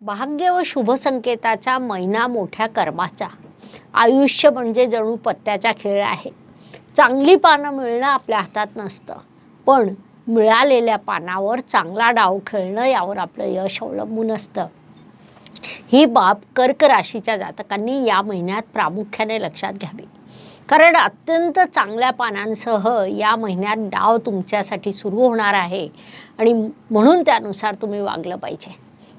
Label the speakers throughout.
Speaker 1: भाग्य व शुभ संकेताचा महिना मोठ्या कर्माचा. आयुष्य म्हणजे जणू पत्त्याचा खेळ आहे. चांगली पानं मिळणं आपल्या हातात नसतं. पण मिळालेल्या पानावर चांगला डाव खेळणं यावर आपलं यश अवलंबून असतं. ही बाब कर्क राशीच्या जातकांनी या महिन्यात प्रामुख्याने लक्षात घ्यावी. कारण अत्यंत चांगल्या पानांसह या महिन्यात डाव तुमच्यासाठी सुरू होणार आहे. आणि म्हणून त्यानुसार तुम्ही वागलं पाहिजे.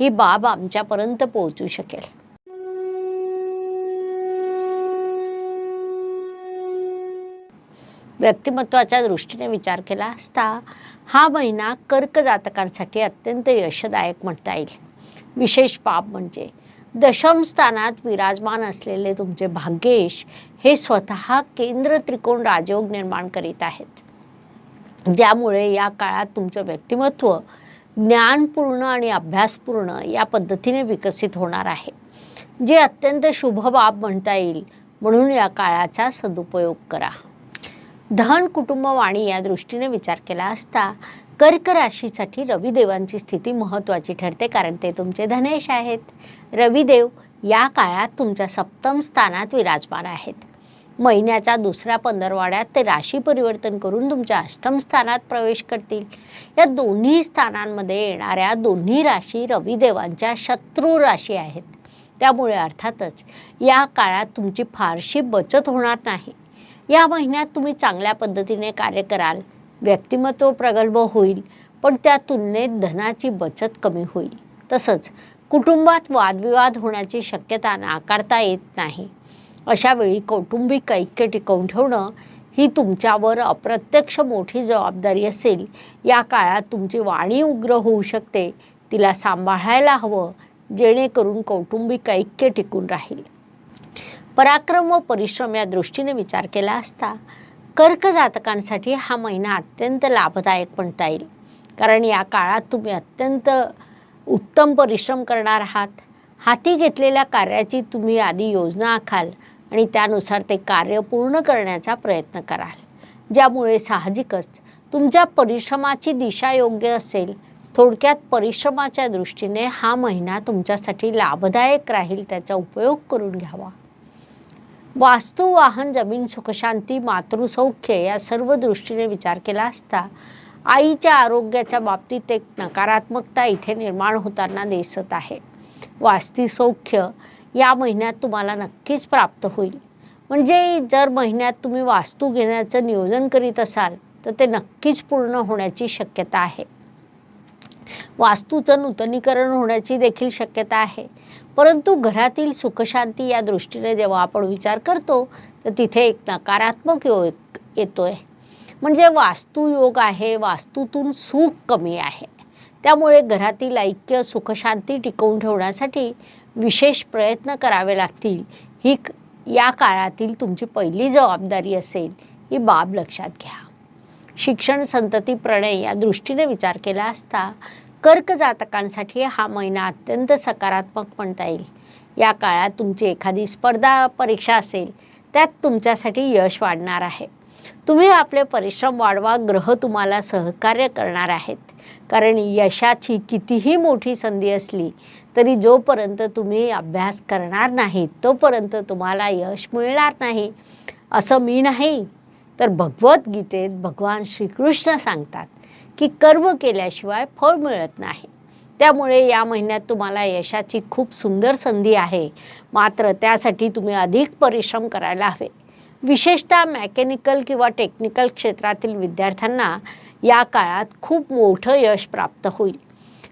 Speaker 1: ही बाब आमच्यापर्यंत पोहोचू शकेल. व्यक्तिमत्वाच्या दृष्टीने विचार केला असता हा महिना कर्क जातकांसाठी अत्यंत यशदायक म्हणता येईल. विशेष बाब म्हणजे दशम स्थानात विराजमान असलेले तुमचे भाग्येश हे स्वतः केंद्र त्रिकोण राजयोग निर्माण करीत आहेत. ज्यामुळे या काळात तुमचं व्यक्तिमत्व ज्ञानपूर्ण आणि अभ्यासपूर्ण या पद्धतीने विकसित होणार आहे. जे अत्यंत शुभ बाब म्हणता येईल म्हणून या काळाचा सदुपयोग करा. धन कुटुंब वाणी या दृष्टीने विचार केला असता कर्क राशीसाठी रविदेवांची स्थिती महत्त्वाची ठरते कारण ते तुमचे धनेश आहेत. रविदेव या काळात तुमच्या सप्तम स्थानात विराजमान आहेत. महिन्याच्या दुसऱ्या पंधरवाड्यात ते राशी परिवर्तन करून तुमच्या अष्टम स्थानात प्रवेश करतील. या दोन्ही स्थानांमध्ये येणाऱ्या दोन्ही राशी रविदेवांच्या शत्रू राशी आहेत. त्यामुळे अर्थातच या काळात तुमची फारशी बचत होणार नाही. या महिन्यात तुम्ही चांगल्या पद्धतीने कार्य कराल व्यक्तिमत्व प्रगल्भ होईल पण त्या तुलनेत धनाची बचत कमी होईल. तसंच कुटुंबात वादविवाद होण्याची शक्यता नाकारता येत नाही. अशावेळी कौटुंबिक ऐक्य टिकवून ठेवणं ही तुमच्यावर अप्रत्यक्ष मोठी जबाबदारी असेल. या काळात तुमची वाणी उग्र होऊ शकते. तिला सांभाळायला हवं जेणेकरून कौटुंबिक ऐक्य टिकून राहील. पराक्रम व परिश्रम या दृष्टीने विचार केला असता कर्क जातकांसाठी हा महिना अत्यंत लाभदायक म्हणता येईल. कारण या काळात तुम्ही अत्यंत उत्तम परिश्रम करणार आहात. हाती घेतलेल्या कार्याची तुम्ही आधी योजना आखाल. आणि त्यानुसार ते कार्य पूर्ण करण्याचा प्रयत्न कराल. ज्यामुळे साहजिकच तुमच्या परिश्रमाची दिशा योग्य असेल. थोडक्यात परिश्रमाच्या दृष्टीने हा महिना तुमच्यासाठी लाभदायक राहील त्याचा उपयोग करून घ्यावा. वास्तू वाहन जमीन सुखशांती मातृसौख्य या सर्व दृष्टीने विचार केला असता आईच्या आरोग्याच्या बाबतीत एक नकारात्मकता इथे निर्माण होताना दिसत आहे. वास्तू सौख्य या महिन्यात तुम्हाला नक्कीच प्राप्त होईल. म्हणजे जर महिन्यात तुम्ही वास्तू घेण्याचं नियोजन करीत असाल तर ते नक्कीच पूर्ण होण्याची शक्यता आहे. वास्तूचं नूतनीकरण होण्याची देखील शक्यता आहे. परंतु घरातील सुखशांती या दृष्टीने जेव्हा आपण विचार करतो तर तिथे एक नकारात्मक योग येतोय. म्हणजे वास्तुयोग आहे वास्तूतून सुख कमी आहे. त्यामुळे घरातील ऐक्य सुखशांती टिकवून ठेवण्यासाठी विशेष प्रयत्न करावे लागतील. ही या काळातील तुमची पहिली जबाबदारी असेल ही बाब लक्षात घ्या. शिक्षण संतती प्रणय या दृष्टीने विचार केला असता कर्क जातकांसाठी हा महिना अत्यंत सकारात्मक म्हणता येईल. या काळात तुमची एखादी स्पर्धा परीक्षा असेल त्यात तुमच्यासाठी यश वाढणार आहे. तुम्ही आपले परिश्रम वाढवा ग्रह तुम्हाला सहकार्य करणार आहेत. कारण यशाची कितीही मोठी संधी असली तरी जोपर्यंत तुम्ही अभ्यास करणार नाही तोपर्यंत तुम्हाला यश मिळणार नाही. असं मी नाही. तर भगवद्गीतेत भगवान श्रीकृष्ण सांगतात की कर्म केल्याशिवाय फळ मिळत नाही. त्यामुळे या महिन्यात तुम्हाला यशाची खूप सुंदर संधी आहे. मात्र त्यासाठी तुम्ही अधिक परिश्रम करायला हवे. विशेषतः मेकॅनिकल किंवा टेक्निकल क्षेत्रातील विद्यार्थ्यांना या काळात खूप मोठं यश प्राप्त होईल.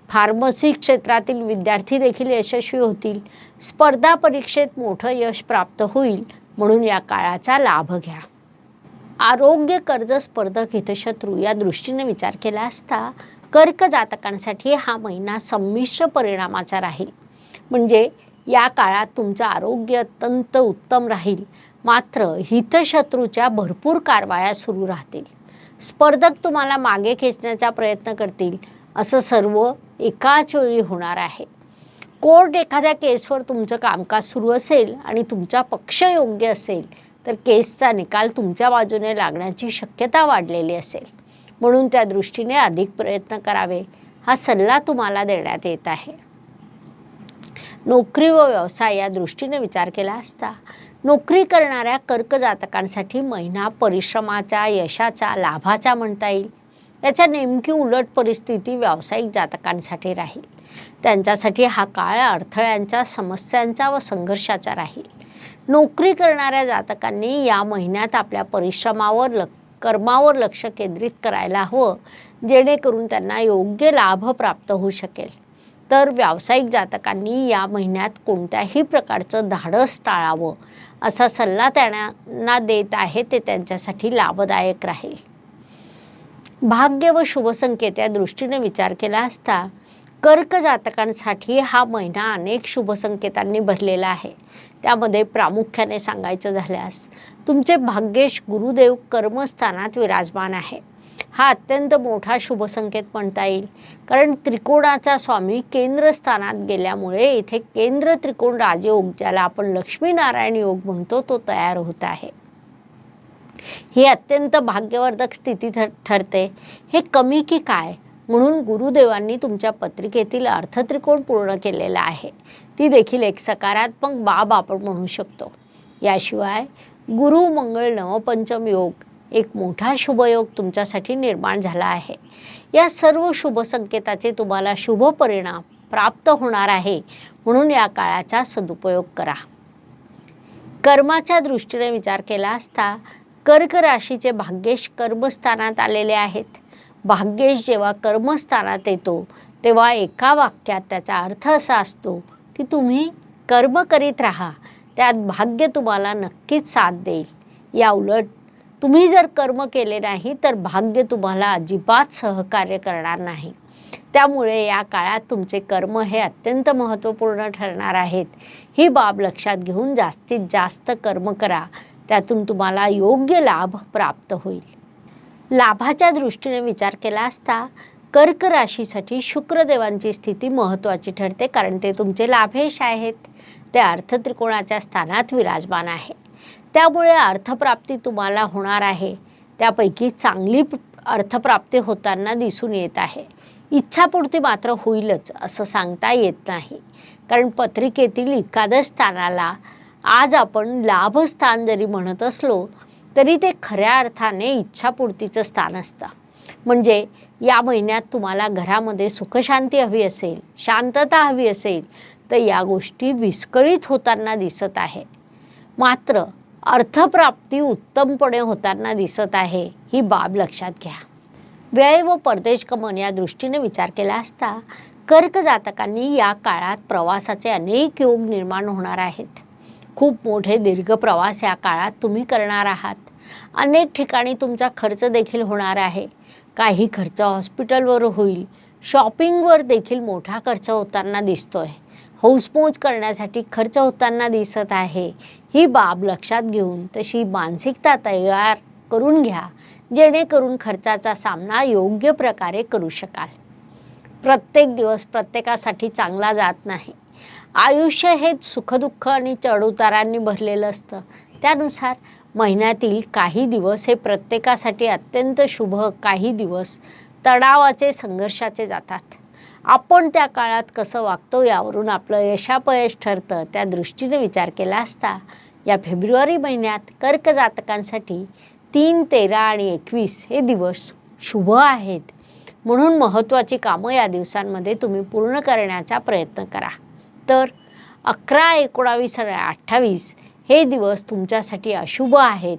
Speaker 1: फार्मसी क्षेत्रातील विद्यार्थी देखील यशस्वी होतील. स्पर्धा परीक्षेत मोठं यश प्राप्त होईल म्हणून या काळाचा लाभ घ्या. आरोग्य कर्ज स्पर्धक हितशत्रू या दृष्टीने विचार केला असता कर्क जातकांसाठी हा महिना संमिश्र परिणामाचा राहील. म्हणजे या काळात तुमचं आरोग्य अत्यंत उत्तम राहील. मात्र हितशत्रूच्या भरपूर कारवाया सुरू राहतील. स्पर्धक तुम्हाला मागे खेचण्याचा प्रयत्न करतील असं सर्व एकाच वेळी होणार आहे. कोर्ट एखाद्या केसवर तुमचं कामकाज सुरू असेल आणि तुमचा पक्ष योग्य असेल तर केसचा निकाल तुमच्या बाजूने लागण्याची शक्यता वाढलेली असेल. म्हणून त्या दृष्टीने अधिक प्रयत्न करावे हा सल्ला तुम्हाला देण्यात येत आहे. नोकरी व व्यवसाय या दृष्टीने विचार केला असता नोकरी करणाऱ्या कर्क जातकांसाठी महिना परिश्रमाचा यशाचा लाभाचा म्हणता येईल. याच्या नेमकी उलट परिस्थिती व्यावसायिक जातकांसाठी राहील. त्यांच्यासाठी हा काळ अडथळ्यांच्या समस्यांचा व संघर्षाचा राहील. नोकरी करणाऱ्या जातकांनी या महिन्यात आपल्या परिश्रमावर ल कर्मावर लक्ष केंद्रित करायला हवं जेणेकरून त्यांना योग्य लाभ प्राप्त होऊ शकेल. तर व्यावसायिक जातकांनी या महिन्यात कोणत्याही प्रकारचं धाडस टाळावं असा सल्ला त्यांना देत आहे ते त्यांच्यासाठी लाभदायक राहील. भाग्य व शुभसंकेत या दृष्टीने विचार केला असता कर्क जातकांसाठी हा महिना अनेक शुभसंकेतांनी भरलेला आहे. त्यामध्ये प्रामुख्याने सांगायचं झाल्यास तुमचे भाग्येश गुरुदेव कर्मस्थानात विराजमान आहे हा अत्यंत मोठा शुभसंकेत म्हणता येईल. कारण त्रिकोणाचा स्वामी केंद्रस्थानात गेल्यामुळे इथे केंद्र त्रिकोण राजयोग ज्याला आपण लक्ष्मीनारायण योग म्हणतो तो तयार होत आहे. ही अत्यंत भाग्यवर्धक स्थिती ठरते. हे कमी की काय? म्हणून गुरुदेवांनी तुमच्या पत्रिकेतील अर्थत्रिकोण पूर्ण केलेला आहे. ती देखील एक सकारात्मक बाब आपण म्हणू शकतो. याशिवाय गुरु मंगळ नवपंचम योग एक मोठा शुभयोग तुमच्यासाठी निर्माण झाला आहे. या सर्व शुभ संकेताचे तुम्हाला शुभ परिणाम प्राप्त होणार आहे म्हणून या काळाचा सदुपयोग करा. कर्माच्या दृष्टीने विचार केला असता कर्क राशीचे भाग्येश कर्मस्थानात आलेले आहेत. भाग्येश जेव्हा कर्मस्थानात येतो तेव्हा एका वाक्यात त्याचा अर्थ असा असतो की तुम्ही कर्म करीत राहा त्यात भाग्य तुम्हाला नक्कीच साथ देईल. या उलट तुम्ही जर कर्म केले नाही तर भाग्य तुम्हाला अजिबात सहकार्य करणार नाही. त्यामुळे या काळात तुमचे कर्म हे अत्यंत महत्त्वपूर्ण ठरणार आहेत. ही बाब लक्षात घेऊन जास्तीत जास्त कर्म करा. त्यातून तुम्हाला योग्य लाभ प्राप्त होईल. लाभाच्या दृष्टीने विचार केला असता कर्क राशीसाठी शुक्रदेवांची स्थिती महत्त्वाची ठरते कारण ते तुमचे लाभेश आहेत. ते अर्थत्रिकोणाच्या स्थानात विराजमान आहे त्यामुळे अर्थप्राप्ती तुम्हाला होणार आहे. त्यापैकी चांगली अर्थप्राप्ती होताना दिसून येत आहे. इच्छापूर्ती मात्र होईलच असं सांगता येत नाही. कारण पत्रिकेतील एकादश स्थानाला आज आपण लाभस्थान जरी म्हणत असलो तरी ते खऱ्या अर्थाने इच्छापूर्तीचं स्थान असतं. म्हणजे या महिन्यात तुम्हाला घरामध्ये सुखशांती हवी असेल शांतता हवी असेल तर या गोष्टी विस्कळीत होताना दिसत आहे. मात्र अर्थप्राप्ती उत्तमपणे होताना दिसत आहे ही बाब लक्षात घ्या. व्यय व परदेश गमन या दृष्टीने विचार केला असता कर्क जातकांनी या काळात प्रवासाचे अनेक योग निर्माण होणार आहेत. खूप मोठे दीर्घ प्रवास या काळात तुम्ही करणार आहात. अनेक ठिकाणी तुमचा खर्च देखील होणार आहे. काही खर्च हॉस्पिटलवर होईल. शॉपिंगवर देखील मोठा खर्च होताना दिसतोय. हौसमौज करण्यासाठी खर्च होताना दिसत आहे. ही बाब लक्षात घेऊन तशी मानसिकता तयार करून घ्या जेणेकरून खर्चाचा सामना योग्य प्रकारे करू शकाल. प्रत्येक दिवस प्रत्येकासाठी चांगला जात नाही. आयुष्य हे सुखदुःख आणि चढउतारांनी भरलेलं असतं. त्यानुसार महिन्यातील काही दिवस हे प्रत्येकासाठी अत्यंत शुभ काही दिवस तणावाचे संघर्षाचे जातात. आपण त्या काळात कसं वागतो यावरून आपलं यशापयश ठरतं त्या दृष्टीने विचार केला असता. या फेब्रुवारी महिन्यात कर्क जातकांसाठी तीन तेरा आणि एकवीस हे दिवस शुभ आहेत. म्हणून महत्त्वाची कामं या दिवसांमध्ये तुम्ही पूर्ण करण्याचा प्रयत्न करा. तर अकरा एकोणावीस आणि अठ्ठावीस हे दिवस तुमच्यासाठी अशुभ आहेत.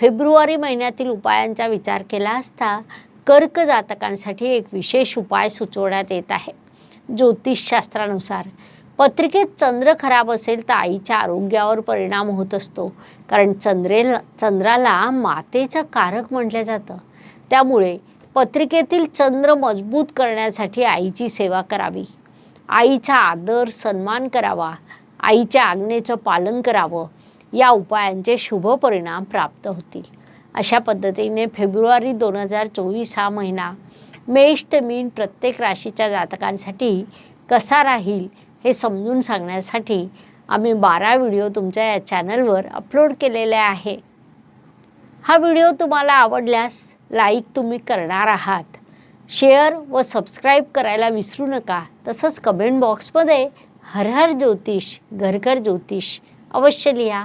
Speaker 1: फेब्रुवारी महिन्यातील उपायांचा विचार केला असता कर्क जातकांसाठी एक विशेष उपाय सुचवण्यात येत आहे. ज्योतिषशास्त्रानुसार पत्रिकेत चंद्र खराब असेल तर आईच्या आरोग्यावर परिणाम होत असतो. कारण चंद्रेला चंद्राला मातेचं कारक म्हटलं जातं. त्यामुळे पत्रिकेतील चंद्र मजबूत करण्यासाठी आईची सेवा करावी. आईचा आदर सन्मान करावा. आईच्या आज्ञेचं पालन करावं. या उपायांचे शुभ परिणाम प्राप्त होतील. अशा पद्धतीने फेब्रुवारी दोन हजार चोवीस हा महिना मेष ते मीन प्रत्येक राशीच्या जातकांसाठी कसा राहील हे समजून सांगण्यासाठी आम्ही बारा व्हिडिओ तुमच्या या चॅनलवर अपलोड केलेले आहे. हा व्हिडिओ तुम्हाला आवडल्यास लाईक तुम्ही करणार आहात. शेअर व सबस्क्राईब करायला विसरू नका. तसंच कमेंट बॉक्समध्ये हर हर ज्योतिष घरघर ज्योतिष अवश्य लिहा.